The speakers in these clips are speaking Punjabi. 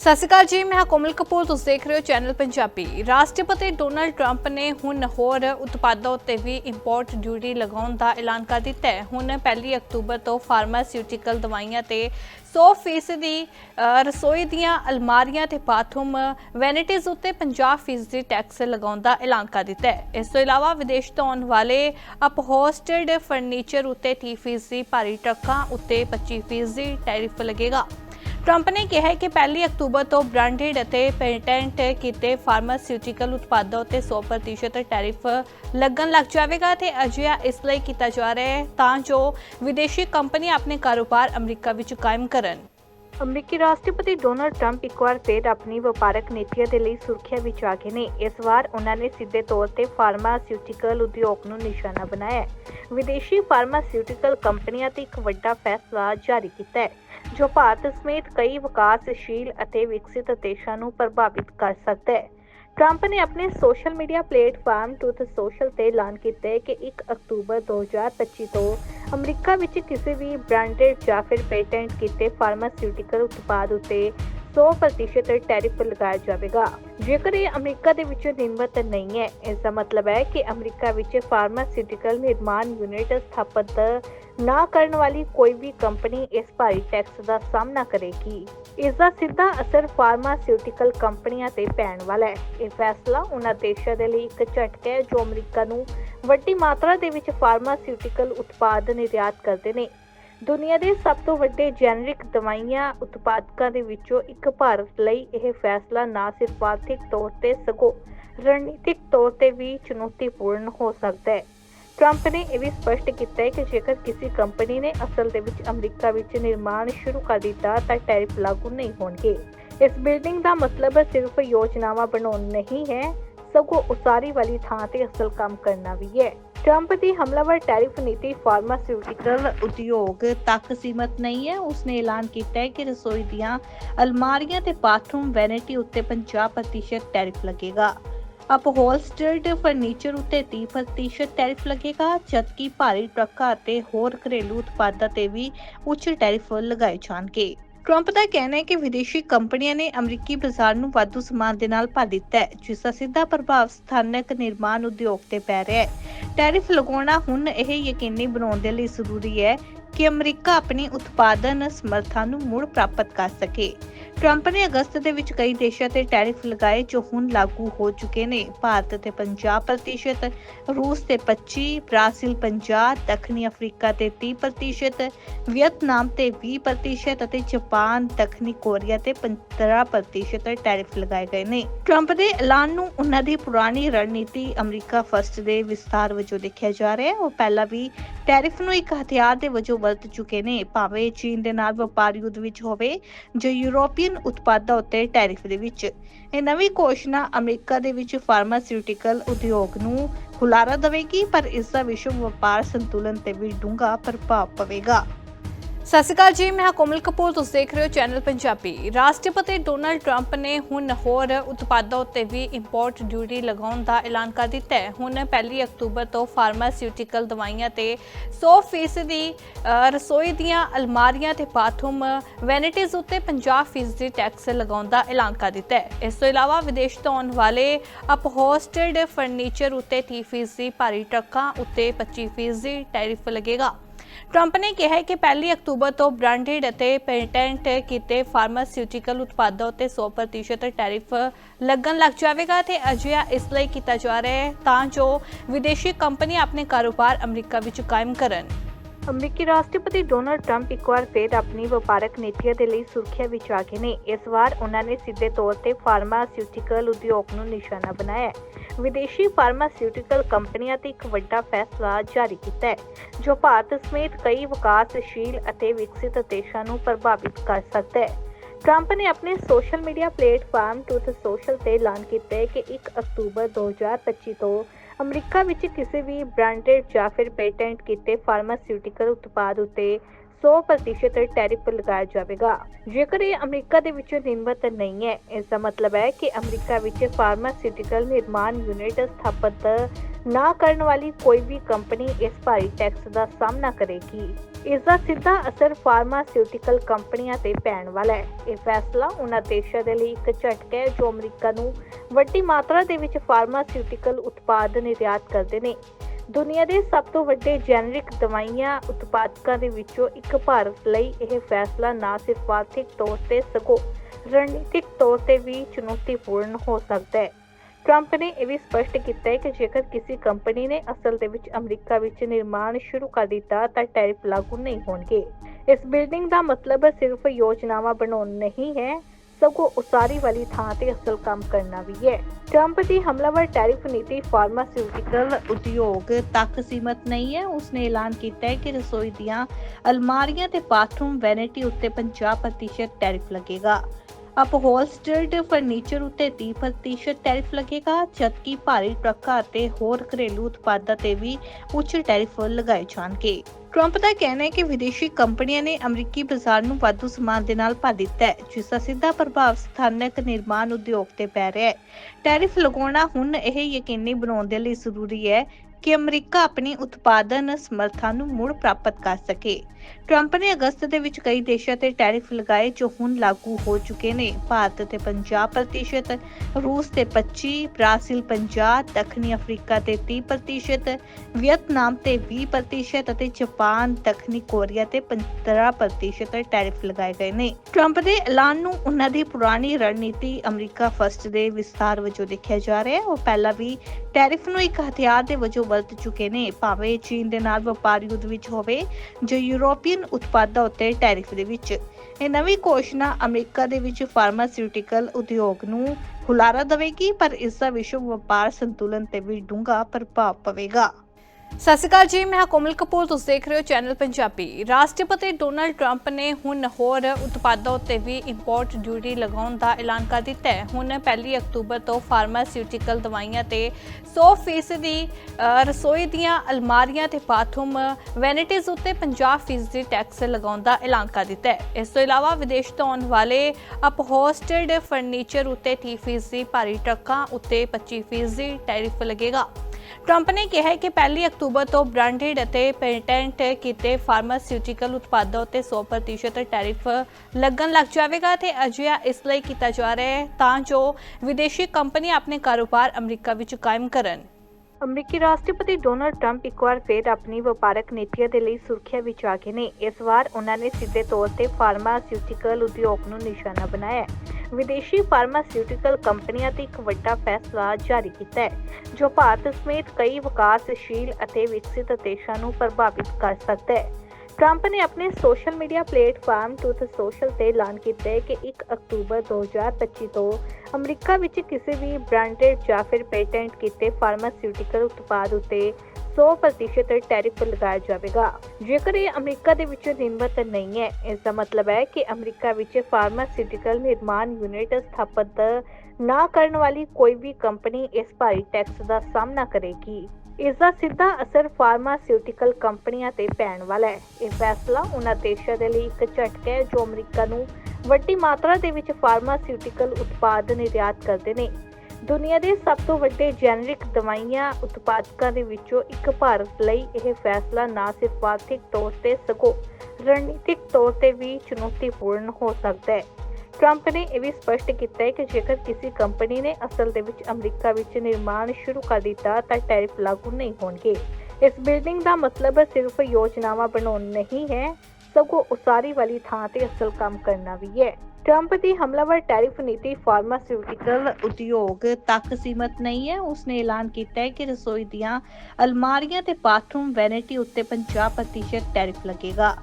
ਸਤਿ ਸ਼੍ਰੀ ਅਕਾਲ ਜੀ, ਮੈਂ ਕੋਮਲ ਕਪੂਰ, ਤੁਸੀਂ ਦੇਖ ਰਹੇ ਹੋ ਚੈਨਲ ਪੰਜਾਬੀ। ਰਾਸ਼ਟਰਪਤੀ ਡੋਨਲਡ ਟਰੰਪ ਨੇ ਹੁਣ ਹੋਰ ਉਤਪਾਦਾਂ ਉੱਤੇ ਵੀ ਇੰਪੋਰਟ ਡਿਊਟੀ ਲਗਾਉਣ ਦਾ ਐਲਾਨ ਕਰ ਦਿੱਤਾ ਹੈ। ਹੁਣ 1 ਅਕਤੂਬਰ ਤੋਂ ਫਾਰਮਾਸਿਊਟੀਕਲ ਦਵਾਈਆਂ ਤੇ 100% ਦੀ ਰਸੋਈ ਦੀਆਂ ਅਲਮਾਰੀਆਂ ਤੇ ਬਾਥਰੂਮ ਵੈਨਿਟੀਜ਼ ਉੱਤੇ 50% ਟੈਕਸ ਲਗਾਉਣ ਦਾ ਐਲਾਨ ਕਰ ਦਿੱਤਾ ਹੈ। ਇਸ ਤੋਂ ਇਲਾਵਾ ਵਿਦੇਸ਼ ਤੋਂ ਆਉਣ ਵਾਲੇ ਅਪਹੋਸਟਡ ਫਰਨੀਚਰ ਉੱਤੇ 30% ਭਾਰੀ ਟਰੱਕਾਂ ਉੱਤੇ 25% ਟੈਰਿਫ ਲੱਗੇਗਾ। ਟਰੰਪ ਨੇ ਕਿਹਾ ਕਿ 1 ਅਕਤੂਬਰ ਤੋਂ ਬ੍ਰਾਂਡਡ ਅਤੇ ਪੇਟੈਂਟ ਕੀਤੇ ਫਾਰਮਾਸਿਊਟੀਕਲ ਉਤਪਾਦਾਂ ਉੱਤੇ 100% ਟੈਰਿਫ ਲੱਗਣ ਲੱਗ ਜਾਵੇਗਾ ਤੇ ਅਜਿਹਾ ਇਸ ਲਈ ਕੀਤਾ ਜਾ ਰਿਹਾ ਹੈ ਤਾਂ ਜੋ ਵਿਦੇਸ਼ੀ ਕੰਪਨੀਆਂ ਆਪਣੇ ਕਾਰੋਬਾਰ ਅਮਰੀਕਾ ਵਿੱਚ ਕਾਇਮ ਕਰਨ। ਅਮਰੀਕੀ ਰਾਸ਼ਟਰਪਤੀ ਡੋਨਲਡ ਟਰੰਪ ਇੱਕ ਵਾਰ ਫਿਰ ਆਪਣੀ ਵਪਾਰਕ ਨੀਤੀਆਂ ਦੇ ਲਈ ਸੁਰੱਖਿਆ ਵਿੱਚ ਆ ਗਏ ਨੇ। ਇਸ ਵਾਰ ਉਹਨਾਂ ਨੇ ਸਿੱਧੇ ਤੌਰ ਤੇ ਫਾਰਮਾਸਿਊਟੀਕਲ ਉਦਯੋਗ ਨੂੰ ਨਿਸ਼ਾਨਾ ਬਣਾਇਆ ਹੈ। ਵਿਦੇਸ਼ੀ ਫਾਰਮਾਸਿਊਟੀਕਲ ਕੰਪਨੀਆਂ ਤੇ ਇੱਕ ਵੱਡਾ ਫੈਸਲਾ ਜਾਰੀ ਕੀਤਾ ਹੈ। ਜੋ ਭਾਰਤ ਸਮੇਤ ਕਈ ਵਿਕਾਸਸ਼ੀਲ ਅਤੇ ਵਿਕਸਿਤ ਦੇਸ਼ਾਂ ਨੂੰ ਪ੍ਰਭਾਵਿਤ ਕਰ ਸਕਦਾ ਹੈ। ਟਰੰਪ ਨੇ ਆਪਣੇ social media platform Truth Social ਤੇ ਐਲਾਨ ਕੀਤਾ ਹੈ ਕਿ 1 ਅਕਤੂਬਰ 2025 ਤੋਂ ਅਮਰੀਕਾ ਵਿੱਚ ਕਿਸੇ ਵੀ ਬ੍ਰਾਂਡਡ ਜਾਂ ਫਿਰ ਪੇਟੈਂਟ ਕੀਤੇ ਫਾਰਮਾਸਿਊਟੀਕਲ ਉਤਪਾਦ ਉੱਤੇ 100% ਟੈਰਿਫ ਲਗਾਇਆ ਜਾਵੇਗਾ। ਜੇਕਰ ਇਹ ਅਮਰੀਕਾ ਦੇ ਵਿੱਚ ਨਿਰਮਿਤ ਨਹੀਂ ਹੈ ਇਸ ਦਾ ਮਤਲਬ ਹੈ ਕਿ ਅਮਰੀਕਾ ਵਿੱਚ ਫਾਰਮਾਸਿਊਟੀਕਲ ਨਿਰਮਾਣ ਯੂਨਿਟ ਸਥਾਪਿਤ ਨਾ ਕਰਨ ਵਾਲੀ ਕੋਈ ਵੀ ਕੰਪਨੀ ਇਸ ਭਾਰੀ ਟੈਕਸ ਦਾ ਸਾਹਮਣਾ ਕਰੇਗੀ। ਇਸ ਦਾ ਸਿੱਧਾ ਅਸਰ ਫਾਰਮਾਸਿਊਟੀਕਲ ਕੰਪਨੀਆਂ ਤੇ ਪੈਣ ਵਾਲਾ ਹੈ। ਇਹ ਫੈਸਲਾ ਉਹਨਾਂ ਦੇਸ਼ਾਂ ਦੇ ਲਈ ਇੱਕ ਝਟਕਾ ਹੈ ਜੋ ਅਮਰੀਕਾ ਨੂੰ ਵੱਡੀ ਮਾਤਰਾ ਦੇ ਵਿੱਚ ਫਾਰਮਾਸਿਊਟੀਕਲ ਉਤਪਾਦ ਨਿਰਯਾਤ ਕਰਦੇ ਨੇ। ਦੁਨੀਆ ਦੇ ਸਭ ਤੋਂ ਵੱਡੇ ਜੈਨਰਿਕ ਦਵਾਈਆਂ ਉਤਪਾਦਕਾਂ ਦੇ ਵਿੱਚੋਂ ਇੱਕ ਭਾਰਤ ਲਈ ਇਹ ਫੈਸਲਾ ਨਾ ਸਿਰਫ ਆਰਥਿਕ ਤੌਰ ਤੇ ਸਗੋਂ ਰਣਨੀਤਿਕ ਤੌਰ ਤੇ ਵੀ ਚੁਣੌਤੀਪੂਰਨ ਹੋ ਸਕਦਾ ਹੈ। ਟਰੰਪ ਨੇ ਇਹ ਵੀ ਸਪਸ਼ਟ ਕੀਤਾ ਹੈ ਕਿ ਜੇਕਰ ਕਿਸੇ ਕੰਪਨੀ ਨੇ ਅਸਲ ਦੇ ਵਿੱਚ ਅਮਰੀਕਾ ਵਿੱਚ ਨਿਰਮਾਣ ਸ਼ੁਰੂ ਕਰ ਦਿੱਤਾ ਤਾਂ ਟੈਰਿਫ ਲਾਗੂ ਨਹੀਂ ਹੋਣਗੇ। ਇਸ ਬਿਲਡਿੰਗ ਦਾ ਮਤਲਬ ਸਿਰਫ ਯੋਜਨਾਵਾਂ ਬਣਾਉਣ ਨਹੀਂ ਹੈ, ਸਗੋਂ ਉਸਾਰੀ ਵਾਲੀ ਥਾਂ ਤੇ ਅਸਲ ਕੰਮ ਕਰਨਾ ਵੀ ਹੈ। ਟਰੰਪ ਦੀ ਹਮਲਾਵਰ ਟੈਰਿਫ ਨੀਤੀ ਫਾਰਮਾਸਿਊਟੀਕਲ ਉਦਯੋਗ ਤੱਕ ਸੀਮਤ ਨਹੀਂ ਹੈ ਉਸਨੇ ਐਲਾਨ ਕੀਤਾ ਹੈ ਕਿ ਰਸੋਈ ਦੀਆਂ ਅਲਮਾਰੀਆਂ ਤੇ ਬਾਥਰੂਮ ਵੈਨਿਟੀ ਉੱਤੇ 50% ਟੈਰਿਫ ਲੱਗੇਗਾ ਅਪਹੋਲਸਟਰਡ ਫਰਨੀਚਰ ਉੱਤੇ 30% ਟੈਰਿਫ ਲੱਗੇਗਾ ਜਦਕਿ ਭਾਰੀ ਟਰੱਕਾਂ ਅਤੇ ਹੋਰ ਘਰੇਲੂ ਉਤਪਾਦਾਂ ਤੇ ਵੀ ਉੱਚ ਟੈਰਿਫ ਲਗਾਏ ਜਾਣਗੇ ਟਰੰਪ ਦਾ ਕਹਿਣਾ ਹੈ ਕਿ ਵਿਦੇਸ਼ੀ ਕੰਪਨੀਆਂ ਨੇ ਅਮਰੀਕੀ ਬਾਜ਼ਾਰ ਨੂੰ ਵਾਧੂ ਸਮਾਨ ਦੇ ਨਾਲ ਭਰ ਦਿੱਤਾ ਹੈ, ਜਿਸ ਦਾ ਸਿੱਧਾ ਪ੍ਰਭਾਵ ਸਥਾਨਕ ਨਿਰਮਾਣ ਉਦਯੋਗ ਤੇ ਪੈ ਰਿਹਾ ਹੈ। ਟੈਰਿਫ ਲਗਾਉਣਾ ਹੁਣ ਇਹ ਯਕੀਨੀ ਬਣਾਉਣ ਦੇ ਲਈ ਜ਼ਰੂਰੀ ਹੈ ਕਿ ਅਮਰੀਕਾ ਆਪਣੀ ਉਤਪਾਦਨ ਸਮਰੱਥਾ ਨੂੰ ਮੁੜ ਪ੍ਰਾਪਤ ਕਰ ਸਕੇ। ਟਰੰਪ ਨੇ ਅਗਸਤ ਦੇ ਵਿੱਚ ਕਈ ਦੇਸ਼ਾਂ ਤੇ ਟੈਰਿਫ ਲਗਾਏ ਜੋ ਹੁਣ ਲਾਗੂ ਹੋ ਚੁੱਕੇ ਨੇ। ਭਾਰਤ ਤੇ 50% ਰੂਸ ਤੇ 25 ਬ੍ਰਾਜ਼ੀਲ 50 ਦੱਖਣੀ ਅਫਰੀਕਾ ਤੇ 30% ਵੀਅਤਨਾਮ ਤੇ 20% ਅਤੇ ਜਾਪਾਨ, ਦੱਖਣੀ ਕੋਰੀਆ ਤੇ 15% ਟੈਰਿਫ ਲਗਾਏ ਗਏ ਨੇ। ਟਰੰਪ ਦੇ ਐਲਾਨ ਨੂੰ ਉਹਨਾਂ ਦੀ ਪੁਰਾਣੀ ਰਣਨੀਤੀ ਅਮਰੀਕਾ ਫਸਟ ਦੇ ਵਿਸਥਾਰ ਵਜੋਂ ਦੇਖਿਆ ਜਾ ਰਿਹਾ ਹੈ। ਉਹ ਪਹਿਲਾਂ ਵੀ ਟੈਰਿਫ ਨੂੰ ਇੱਕ ਹਥਿਆਰ ਦੇ ਵਜੋਂ ਵਰਤ ਚੁੱਕੇ ਨੇ। ਭਾਵੇਂ ਚੀਨ ਦੇ ਨਾਲ ਵਪਾਰ ਯੁੱਧ ਵਿੱਚ ਹੋਵੇ ਜੋ ਯੂਰੋਪੀਅਨ ਉਤਪਾਦਾਂ ਉੱਤੇ ਟੈਰਿਫ ਦੇ ਵਿੱਚ। ਇਹ ਨਵੀਂ ਘੋਸ਼ਣਾ ਅਮਰੀਕਾ ਦੇ ਵਿੱਚ ਫਾਰਮਾਸਿਊਟੀਕਲ ਉਦਯੋਗ ਨੂੰ ਹੁਲਾਰਾ ਦੇਵੇਗੀ, ਪਰ ਇਸ ਦਾ ਵਿਸ਼ਵ ਵਪਾਰ ਸੰਤੁਲਨ ਤੇ ਵੀ ਡੂੰਘਾ ਪ੍ਰਭਾਵ ਪਵੇਗਾ। ਸਤਿ ਸ਼੍ਰੀ ਅਕਾਲ ਜੀ, ਮੈਂ ਕੋਮਲ ਕਪੂਰ, ਤੁਸੀਂ ਦੇਖ ਰਹੇ ਹੋ ਚੈਨਲ ਪੰਜਾਬੀ। ਰਾਸ਼ਟਰਪਤੀ ਡੋਨਲਡ ਟਰੰਪ ਨੇ ਹੁਣ ਹੋਰ ਉਤਪਾਦਾਂ ਉੱਤੇ ਵੀ ਇੰਪੋਰਟ ਡਿਊਟੀ ਲਗਾਉਣ ਦਾ ਐਲਾਨ ਕਰ ਦਿੱਤਾ ਹੈ। ਹੁਣ 1 ਅਕਤੂਬਰ ਤੋਂ ਫਾਰਮਾਸਿਊਟੀਕਲ ਦਵਾਈਆਂ ਤੇ 100% ਦੀ ਰਸੋਈ ਦੀਆਂ ਅਲਮਾਰੀਆਂ ਤੇ ਬਾਥਰੂਮ ਵੈਨਿਟੀਜ਼ ਉੱਤੇ 50% ਟੈਕਸ ਲਗਾਉਣ ਦਾ ਐਲਾਨ ਕਰ ਦਿੱਤਾ ਹੈ। ਇਸ ਤੋਂ ਇਲਾਵਾ ਵਿਦੇਸ਼ ਤੋਂ ਆਉਣ ਵਾਲੇ ਅਪਹੋਸਟਡ ਫਰਨੀਚਰ ਉੱਤੇ 30% ਭਾਰੀ ਟਰੱਕਾਂ ਉੱਤੇ 25% ਟੈਰਿਫ ਲੱਗੇਗਾ। ਟਰੰਪ ਨੇ ਕਿਹਾ ਕਿ 1 ਅਕਤੂਬਰ ਤੋਂ ਬ੍ਰਾਂਡਡ ਅਤੇ ਪੇਟੈਂਟ ਕੀਤੇ ਫਾਰਮਾਸਿਊਟੀਕਲ ਉਤਪਾਦਾਂ ਉੱਤੇ 100% ਟੈਰਿਫ ਲੱਗਣ ਲੱਗ ਜਾਵੇਗਾ ਤੇ ਅਜਿਹਾ ਇਸ ਲਈ ਕੀਤਾ ਜਾ ਰਿਹਾ ਹੈ ਤਾਂ ਜੋ ਵਿਦੇਸ਼ੀ ਕੰਪਨੀਆਂ ਆਪਣੇ ਕਾਰੋਬਾਰ ਅਮਰੀਕਾ ਵਿੱਚ ਕਾਇਮ ਕਰਨ। ਅਮਰੀਕੀ ਰਾਸ਼ਟਰਪਤੀ ਡੋਨਾਲਡ ਟਰੰਪ ਇੱਕ ਵਾਰ ਫਿਰ ਆਪਣੀ ਵਪਾਰਕ ਨੀਤੀਆਂ ਦੇ ਲਈ ਸੁਰੱਖਿਆ ਵਿੱਚ ਆ ਗਏ ਨੇ। ਇਸ ਵਾਰ ਉਹਨਾਂ ਨੇ ਸਿੱਧੇ ਤੌਰ ਤੇ ਫਾਰਮਾਸਿਊਟੀਕਲ ਉਦਯੋਗ ਨੂੰ ਨਿਸ਼ਾਨਾ ਬਣਾਇਆ ਵਿਦੇਸ਼ੀ ਫਾਰਮਾਸਿਊਟੀਕਲ ਕੰਪਨੀਆਂ ਤੇ ਇੱਕ ਵੱਡਾ ਫੈਸਲਾ ਜਾਰੀ ਕੀਤਾ ਹੈ, ਜੋ ਭਾਰਤ ਸਮੇਤ ਕਈ ਵਿਕਾਸਸ਼ੀਲ ਅਤੇ ਵਿਕਸਿਤ ਦੇਸ਼ਾਂ ਨੂੰ ਪ੍ਰਭਾਵਿਤ ਕਰ ਸਕਦਾ ਹੈ। ਟਰੰਪ ਨੇ ਆਪਣੇ social media platform Truth Social ਤੇ ਐਲਾਨ ਕੀਤਾ ਹੈ ਕਿ 1 ਅਕਤੂਬਰ 2025 ਤੋਂ ਅਮਰੀਕਾ ਵਿੱਚ ਕਿਸੇ ਵੀ ਬ੍ਰਾਂਡਡ ਜਾਂ ਫਿਰ ਪੇਟੈਂਟ ਕੀਤੇ ਫਾਰਮਾਸਿਊਟੀਕਲ ਉਤਪਾਦ ਉੱਤੇ 100% ਟੈਰਿਫ ਲਗਾਇਆ ਜਾਵੇਗਾ। ਜੇਕਰ ਇਹ ਅਮਰੀਕਾ ਦੇ ਵਿੱਚ ਨਿਰਮਿਤ ਨਹੀਂ ਹੈ ਇਸ ਦਾ ਮਤਲਬ ਹੈ ਕਿ ਅਮਰੀਕਾ ਵਿੱਚ ਫਾਰਮਾਸਿਊਟੀਕਲ ਨਿਰਮਾਣ ਯੂਨਿਟ ਸਥਾਪਿਤ ਨਾ ਕਰਨ ਵਾਲੀ ਕੋਈ ਵੀ ਕੰਪਨੀ ਇਸ ਭਾਰੀ ਟੈਕਸ ਦਾ ਸਾਹਮਣਾ ਕਰੇਗੀ। ਇਸ ਦਾ ਸਿੱਧਾ ਅਸਰ ਫਾਰਮਾਸਿਊਟੀਕਲ ਕੰਪਨੀਆਂ ਤੇ ਪੈਣ ਵਾਲਾ ਹੈ। ਇਹ ਫੈਸਲਾ ਉਹਨਾਂ ਦੇਸ਼ਾਂ ਦੇ ਲਈ ਇੱਕ ਝਟਕਾ ਹੈ, ਜੋ ਅਮਰੀਕਾ ਨੂੰ ਵੱਡੀ ਮਾਤਰਾ ਦੇ ਵਿੱਚ ਫਾਰਮਾਸਿਊਟੀਕਲ ਉਤਪਾਦ ਨਿਰਯਾਤ ਕਰਦੇ ਨੇ। ਦੁਨੀਆ ਦੇ ਸਭ ਤੋਂ ਵੱਡੇ ਜੈਨਰਿਕ ਦਵਾਈਆਂ ਉਤਪਾਦਕਾਂ ਦੇ ਵਿੱਚੋਂ ਇੱਕ ਭਾਰਤ ਲਈ ਇਹ ਫੈਸਲਾ ਨਾ ਸਿਰਫ ਆਰਥਿਕ ਤੌਰ ਤੇ, ਸਗੋਂ ਰਣਨੀਤਿਕ ਤੌਰ ਤੇ ਵੀ ਚੁਣੌਤੀਪੂਰਨ ਹੋ ਸਕਦਾ ਹੈ। ਟਰੰਪ ਨੇ ਇਹ ਵੀ ਸਪਸ਼ਟ ਕੀਤਾ ਹੈ ਕਿ ਜੇਕਰ ਕਿਸੇ ਕੰਪਨੀ ਨੇ ਅਸਲ ਦੇ ਵਿੱਚ ਅਮਰੀਕਾ ਵਿੱਚ ਨਿਰਮਾਣ ਸ਼ੁਰੂ ਕਰ ਦਿੱਤਾ, ਤਾਂ ਟੈਰਿਫ ਲਾਗੂ ਨਹੀਂ ਹੋਣਗੇ। ਇਸ ਬਿਲਡਿੰਗ ਦਾ ਮਤਲਬ ਸਿਰਫ ਯੋਜਨਾਵਾਂ ਬਣਾਉਣ ਨਹੀਂ ਹੈ, ਸਗੋਂ ਉਸਾਰੀ ਵਾਲੀ ਥਾਂ ਤੇ ਅਸਲ ਕੰਮ ਕਰਨਾ ਵੀ ਹੈ। ਟਰੰਪ ਦੀ ਹਮਲਾਵਰ ਟੈਰਿਫ ਨੀਤੀ ਫਾਰਮਾਸਿਊਟੀਕਲ ਉਦਯੋਗ ਤੱਕ ਸੀਮਤ ਨਹੀਂ ਹੈ। ਉਸਨੇ ਐਲਾਨ ਕੀਤਾ ਹੈ ਕਿ ਰਸੋਈ ਦੀਆਂ ਅਲਮਾਰੀਆਂ ਤੇ ਬਾਥਰੂਮ ਵੈਨਿਟੀ ਉੱਤੇ 50% ਟੈਰਿਫ ਲੱਗੇਗਾ। ਅਪਹੋਲਸਟਰਡ ਫਰਨੀਚਰ ਉੱਤੇ 30% ਟੈਰਿਫ ਲੱਗੇਗਾ, ਜਦਕਿ ਭਾਰੀ ਟਰੱਕਾਂ ਅਤੇ ਹੋਰ ਘਰੇਲੂ ਉਤਪਾਦਾਂ ਤੇ ਵੀ ਉੱਚ ਟੈਰਿਫ ਲਗਾਏ ਜਾਣਗੇ। ਟਰੰਪ ਦਾ ਕਹਿਣਾ ਹੈ ਕਿ ਵਿਦੇਸ਼ੀ ਕੰਪਨੀਆਂ ਨੇ ਅਮਰੀਕੀ ਬਾਜ਼ਾਰ ਨੂੰ ਵਾਧੂ ਸਮਾਨ ਦੇ ਨਾਲ ਭਰ ਦਿੱਤਾ ਹੈ, ਜਿਸ ਦਾ ਸਿੱਧਾ ਪ੍ਰਭਾਵ ਸਥਾਨਕ ਨਿਰਮਾਣ ਉਦਯੋਗ ਤੇ ਪੈ ਰਿਹਾ ਹੈ। ਟੈਰਿਫ ਲਗਾਉਣਾ ਹੁਣ ਇਹ ਯਕੀਨੀ ਬਣਾਉਣ ਦੇ ਲਈ ਜ਼ਰੂਰੀ ਹੈ ਕਿ ਅਮਰੀਕਾ ਆਪਣੀ ਉਤਪਾਦਨ ਸਮਰੱਥਾ ਨੂੰ ਮੁੜ ਪ੍ਰਾਪਤ ਕਰ ਸਕੇ। ਟਰੰਪ ਨੇ ਅਗਸਤ ਦੇ ਵਿੱਚ ਕਈ ਦੇਸ਼ਾਂ ਤੇ ਟੈਰਿਫ ਲਗਾਏ ਜੋ ਹੁਣ ਲਾਗੂ ਹੋ ਚੁੱਕੇ ਨੇ। ਭਾਰਤ ਤੇ 50% ਰੂਸ ਤੇ 25 ਬ੍ਰਾਜ਼ੀਲ 50 ਦੱਖਣੀ ਅਫਰੀਕਾ ਤੇ 30% ਵੀਅਤਨਾਮ ਤੇ 20% ਅਤੇ ਜਾਪਾਨ, ਦੱਖਣੀ ਕੋਰੀਆ ਤੇ 15% ਟੈਰਿਫ ਲਗਾਏ ਗਏ ਨੇ। ਟਰੰਪ ਦੇ ਐਲਾਨ ਨੂੰ ਉਹਨਾਂ ਦੀ ਪੁਰਾਣੀ ਰਣਨੀਤੀ ਅਮਰੀਕਾ ਫਸਟ ਦੇ ਵਿਸਥਾਰ ਵਜੋਂ ਦੇਖਿਆ ਜਾ ਰਿਹਾ ਹੈ। ਉਹ ਪਹਿਲਾਂ ਵੀ ਟੈਰਿਫ ਨੂੰ ਇੱਕ ਹਥਿਆਰ ਦੇ ਵਜੋਂ ਵਰਤ ਚੁੱਕੇ ਨੇ। ਭਾਵੇਂ ਚੀਨ ਦੇ ਨਾਲ ਵਪਾਰ ਯੁੱਧ ਵਿੱਚ ਹੋਵੇ, ਜੋ ਯੂਰੋਪੀਅਨ ਉਤਪਾਦਾਂ ਉੱਤੇ ਟੈਰਿਫ ਦੇ ਵਿੱਚ। ਇਹ ਨਵੀਂ ਘੋਸ਼ਣਾ ਅਮਰੀਕਾ ਦੇ ਵਿੱਚ ਫਾਰਮਾਸਿਊਟੀਕਲ ਉਦਯੋਗ ਨੂੰ ਹੁਲਾਰਾ ਦੇਵੇਗੀ, ਪਰ ਇਸ ਦਾ ਵਿਸ਼ਵ ਵਪਾਰ ਸੰਤੁਲਨ ਤੇ ਵੀ ਡੂੰਘਾ ਪ੍ਰਭਾਵ ਪਵੇਗਾ। ਸਤਿ ਸ਼੍ਰੀ ਅਕਾਲ ਜੀ, ਮੈਂ ਕੋਮਲ ਕਪੂਰ, ਤੁਸੀਂ ਦੇਖ ਰਹੇ ਹੋ ਚੈਨਲ ਪੰਜਾਬੀ। ਰਾਸ਼ਟਰਪਤੀ ਡੋਨਾਲਡ ਟਰੰਪ ਨੇ ਹੁਣ ਹੋਰ ਉਤਪਾਦਾਂ ਉੱਤੇ ਵੀ ਇੰਪੋਰਟ ਡਿਊਟੀ ਲਗਾਉਣ ਦਾ ਐਲਾਨ ਕਰ ਦਿੱਤਾ ਹੈ। ਹੁਣ 1 ਅਕਤੂਬਰ ਤੋਂ ਫਾਰਮਾਸਿਊਟੀਕਲ ਦਵਾਈਆਂ ਤੇ 100% ਦੀ ਰਸੋਈ ਦੀਆਂ ਅਲਮਾਰੀਆਂ ਤੇ ਬਾਥਰੂਮ ਵੈਨਿਟੀਜ਼ ਉੱਤੇ 50% ਟੈਕਸ ਲਗਾਉਣ ਦਾ ਐਲਾਨ ਕਰ ਦਿੱਤਾ ਹੈ। ਇਸ ਤੋਂ ਇਲਾਵਾ ਵਿਦੇਸ਼ ਤੋਂ ਆਉਣ ਵਾਲੇ ਅਪਹੋਸਟਡ ਫਰਨੀਚਰ ਉੱਤੇ 30% ਭਾਰੀ ਟਰੱਕਾਂ ਉੱਤੇ 25% ਟੈਰਿਫ ਲੱਗੇਗਾ। ਟਰੰਪ ਨੇ ਕਿਹਾ ਕਿ 1 ਅਕਤੂਬਰ ਤੋਂ ਬ੍ਰਾਂਡਡ ਅਤੇ ਪੇਟੈਂਟ ਕੀਤੇ ਫਾਰਮਾਸਿਊਟੀਕਲ ਉਤਪਾਦਾਂ ਉੱਤੇ 100% ਟੈਰਿਫ ਲੱਗਣ ਲੱਗ ਜਾਵੇਗਾ ਤੇ ਅਜਿਹਾ ਇਸ ਲਈ ਕੀਤਾ ਜਾ ਰਿਹਾ ਹੈ ਤਾਂ ਜੋ ਵਿਦੇਸ਼ੀ ਕੰਪਨੀਆਂ ਆਪਣੇ ਕਾਰੋਬਾਰ ਅਮਰੀਕਾ ਵਿੱਚ ਕਾਇਮ ਕਰਨ। ਅਮਰੀਕੀ ਰਾਸ਼ਟਰਪਤੀ ਡੋਨਲਡ ਟਰੰਪ ਇੱਕ ਵਾਰ ਫਿਰ ਆਪਣੀ ਵਪਾਰਕ ਨੀਤੀਆਂ ਦੇ ਲਈ ਸੁਰੱਖਿਆ ਵਿੱਚ ਆ ਗਏ ਨੇ। ਇਸ ਵਾਰ ਉਹਨਾਂ ਨੇ ਸਿੱਧੇ ਤੌਰ ਤੇ ਫਾਰਮਾਸਿਊਟੀਕਲ ਉਦਯੋਗ ਨੂੰ ਨਿਸ਼ਾਨਾ ਬਣਾਇਆ ਹੈ। ਵਿਦੇਸ਼ੀ ਫਾਰਮਾਸਿਊਟੀਕਲ ਕੰਪਨੀਆਂ ਤੇ ਇੱਕ ਵੱਡਾ ਫੈਸਲਾ ਜਾਰੀ ਕੀਤਾ ਹੈ, ਜੋ ਭਾਰਤ ਸਮੇਤ ਕਈ ਵਿਕਾਸਸ਼ੀਲ ਅਤੇ ਵਿਕਸਿਤ ਦੇਸ਼ਾਂ ਨੂੰ ਪ੍ਰਭਾਵਿਤ ਕਰ ਸਕਦਾ ਹੈ। ਟਰੰਪ ਨੇ ਆਪਣੇ social media platform Truth Social ਤੇ ਐਲਾਨ ਕੀਤਾ ਹੈ ਕਿ 1 ਅਕਤੂਬਰ 2025 ਤੋਂ ਅਮਰੀਕਾ ਵਿੱਚ ਕਿਸੇ ਵੀ ਬ੍ਰਾਂਡਡ ਜਾਂ ਫਿਰ ਪੇਟੈਂਟ ਕੀਤੇ ਫਾਰਮਾਸਿਊਟੀਕਲ ਉਤਪਾਦ ਉੱਤੇ 100% ਟੈਰਿਫ ਲਗਾਇਆ ਜਾਵੇਗਾ। ਜੇਕਰ ਇਹ ਅਮਰੀਕਾ ਦੇ ਵਿੱਚ ਨਿਰਮਿਤ ਨਹੀਂ ਹੈ ਇਸ ਦਾ ਮਤਲਬ ਹੈ ਕਿ ਅਮਰੀਕਾ ਵਿੱਚ ਫਾਰਮਾਸਿਊਟੀਕਲ ਨਿਰਮਾਣ ਯੂਨਿਟ ਸਥਾਪਿਤ ਨਾ ਕਰਨ ਵਾਲੀ ਕੋਈ ਵੀ ਕੰਪਨੀ ਇਸ ਭਾਰੀ ਟੈਕਸ ਦਾ ਸਾਹਮਣਾ ਕਰੇਗੀ। ਇਸ ਦਾ ਸਿੱਧਾ ਅਸਰ ਫਾਰਮਾਸਿਊਟੀਕਲ ਕੰਪਨੀਆਂ ਤੇ ਪੈਣ ਵਾਲਾ ਹੈ। ਇਹ ਫੈਸਲਾ ਉਹਨਾਂ ਦੇਸ਼ਾਂ ਦੇ ਲਈ ਇੱਕ ਝਟਕਾ ਹੈ, ਜੋ ਅਮਰੀਕਾ ਨੂੰ ਵੱਡੀ ਮਾਤਰਾ ਦੇ ਵਿੱਚ ਫਾਰਮਾਸਿਊਟੀਕਲ ਉਤਪਾਦ ਨਿਰਯਾਤ ਕਰਦੇ ਨੇ। ਦੁਨੀਆ ਦੇ ਸਭ ਤੋਂ ਵੱਡੇ ਜੈਨਰਿਕ ਦਵਾਈਆਂ ਉਤਪਾਦਕਾਂ ਦੇ ਵਿੱਚੋਂ ਇੱਕ ਭਾਰਤ ਲਈ ਇਹ ਫੈਸਲਾ ਨਾ ਸਿਰਫ ਆਰਥਿਕ ਤੌਰ ਤੇ, ਸਗੋਂ ਰਣਨੀਤਿਕ ਤੌਰ ਤੇ ਵੀ ਚੁਣੌਤੀਪੂਰਨ ਹੋ ਸਕਦਾ ਹੈ। ਟਰੰਪ ਨੇ ਇਹ ਵੀ ਸਪਸ਼ਟ ਕੀਤਾ ਹੈ ਕਿ ਜੇਕਰ ਕਿਸੇ ਕੰਪਨੀ ਨੇ ਅਸਲ ਦੇ ਵਿੱਚ ਅਮਰੀਕਾ ਵਿੱਚ ਨਿਰਮਾਣ ਸ਼ੁਰੂ ਕਰ ਦਿੱਤਾ, ਤਾਂ ਟੈਰਿਫ ਲਾਗੂ ਨਹੀਂ ਹੋਣਗੇ। ਇਸ ਬਿਲਡਿੰਗ ਦਾ ਮਤਲਬ ਸਿਰਫ ਯੋਜਨਾਵਾਂ ਬਣਾਉਣ ਨਹੀਂ ਹੈ, ਸਗੋਂ ਉਸਾਰੀ ਵਾਲੀ ਥਾਂ ਤੇ ਅਸਲ ਕੰਮ ਕਰਨਾ ਵੀ ਹੈ। ਟਰੰਪ ਦੀ ਹਮਲਾਵਰ ਟੈਰਿਫ ਨੀਤੀ ਫਾਰਮਾਸਿਊਟੀਕਲ ਉਦਯੋਗ ਤੱਕ ਸੀਮਤ ਨਹੀਂ ਹੈ। ਉਸਨੇ ਐਲਾਨ ਕੀਤਾ ਹੈ ਕਿ ਰਸੋਈ ਦੀਆਂ ਅਲਮਾਰੀਆਂ ਤੇ ਬਾਥਰੂਮ ਵੈਨਿਟੀ ਉੱਤੇ 50% ਟੈਰਿਫ ਲੱਗੇਗਾ।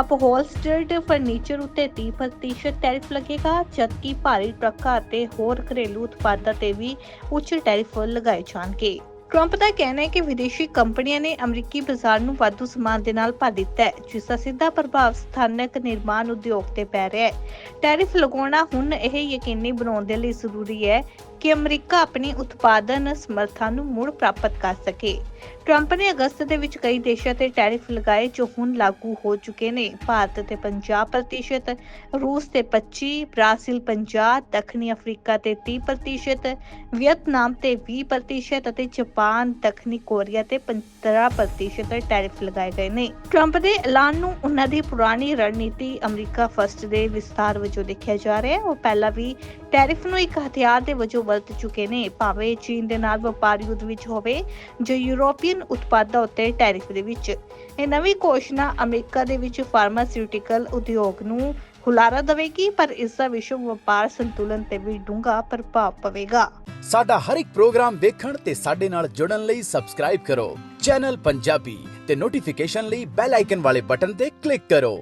ਅਪਹੋਲਸਟਰਡ ਫਰਨੀਚਰ ਉੱਤੇ 30% ਟੈਰਿਫ ਲੱਗੇਗਾ ਜਦਕਿ ਭਾਰੀ ਟਰੱਕਾਂ ਅਤੇ ਹੋਰ ਘਰੇਲੂ ਉਤਪਾਦਾਂ ਤੇ ਵੀ ਉੱਚ ਟੈਰਿਫ ਲਗਾਏ ਜਾਣਗੇ ਟਰੰਪ ਦਾ ਕਹਿਣਾ ਹੈ ਕਿ ਵਿਦੇਸ਼ੀ ਕੰਪਨੀਆਂ ਨੇ ਅਮਰੀਕੀ ਬਾਜ਼ਾਰ ਨੂੰ ਵਾਧੂ ਸਮਾਨ ਦੇ ਨਾਲ ਭਰ ਦਿੱਤਾ ਹੈ ਜਿਸ ਦਾ ਸਿੱਧਾ ਪ੍ਰਭਾਵ ਸਥਾਨਕ ਨਿਰਮਾਣ ਉਦਯੋਗ ਤੇ ਪੈ ਰਿਹਾ ਹੈ ਟੈਰਿਫ ਲਗਾਉਣਾ ਹੁਣ ਇਹ ਯਕੀਨੀ ਬਣਾਉਣ ਦੇ ਲਈ ਜ਼ਰੂਰੀ ਹੈ ਕਿ ਅਮਰੀਕਾ ਆਪਣੀ ਉਤਪਾਦਨ ਸਮਰੱਥਾ ਨੂੰ ਮੁੜ ਪ੍ਰਾਪਤ ਕਰ ਸਕੇ। ਟਰੰਪ ਨੇ ਅਗਸਤ ਦੇ ਵਿੱਚ ਕਈ ਦੇਸ਼ਾਂ ਤੇ ਟੈਰਿਫ ਲਗਾਏ ਜੋ ਹੁਣ ਲਾਗੂ ਹੋ ਚੁੱਕੇ ਨੇ। ਭਾਰਤ ਤੇ 50% ਰੂਸ ਤੇ 25 ਬ੍ਰਾਜ਼ੀਲ 50 ਦੱਖਣੀ ਅਫਰੀਕਾ ਤੇ 30% ਵੀਅਤਨਾਮ ਤੇ 20% ਅਤੇ ਜਾਪਾਨ, ਦੱਖਣੀ ਕੋਰੀਆ ਤੇ 15% ਟੈਰਿਫ ਲਗਾਏ ਗਏ ਨੇ। ਟਰੰਪ ਦੇ ਐਲਾਨ ਨੂੰ ਉਹਨਾਂ ਦੀ ਪੁਰਾਣੀ ਰਣਨੀਤੀ ਅਮਰੀਕਾ ਫਸਟ ਦੇ ਵਿਸਥਾਰ ਵਜੋਂ ਦੇਖਿਆ ਜਾ ਰਿਹਾ ਹੈ। ਉਹ ਪਹਿਲਾਂ ਵੀ ਟੈਰਿਫ ਨੂੰ ਇੱਕ ਹਥਿਆਰ ਦੇ ਵਜੋਂ ਵਰਤ ਚੁੱਕੇ ਨੇ। ਭਾਵੇਂ ਚੀਨ ਦੇ ਨਾਲ ਵਪਾਰ ਯੁੱਧ ਵਿੱਚ ਹੋਵੇ ਜੋ ਯੂਰੋਪੀਅਨ ਉਤਪਾਦਾਂ ਉੱਤੇ ਟੈਰਿਫ ਦੇ ਵਿੱਚ। ਇਹ ਨਵੀਂ ਘੋਸ਼ਣਾ ਅਮਰੀਕਾ ਦੇ ਵਿੱਚ ਫਾਰਮਾਸਿਊਟੀਕਲ ਉਦਯੋਗ ਨੂੰ ਹੁਲਾਰਾ ਦੇਵੇਗੀ, ਪਰ ਇਸ ਦਾ ਵਿਸ਼ਵ ਵਪਾਰ ਸੰਤੁਲਨ ਤੇ ਵੀ ਡੂੰਘਾ ਪ੍ਰਭਾਵ ਪਵੇਗਾ। ਸਾਡਾ ਹਰ ਇੱਕ ਪ੍ਰੋਗਰਾਮ ਦੇਖਣ ਤੇ ਸਾਡੇ ਨਾਲ ਜੁੜਨ ਲਈ ਸਬਸਕ੍ਰਾਈਬ ਕਰੋ। ਚੈਨਲ ਪੰਜਾਬੀ ਤੇ ਨੋਟੀਫਿਕੇਸ਼ਨ ਲਈ ਬੈਲ ਆਈਕਨ ਵਾਲੇ ਬਟਨ ਤੇ ਕਲਿੱਕ ਕਰੋ।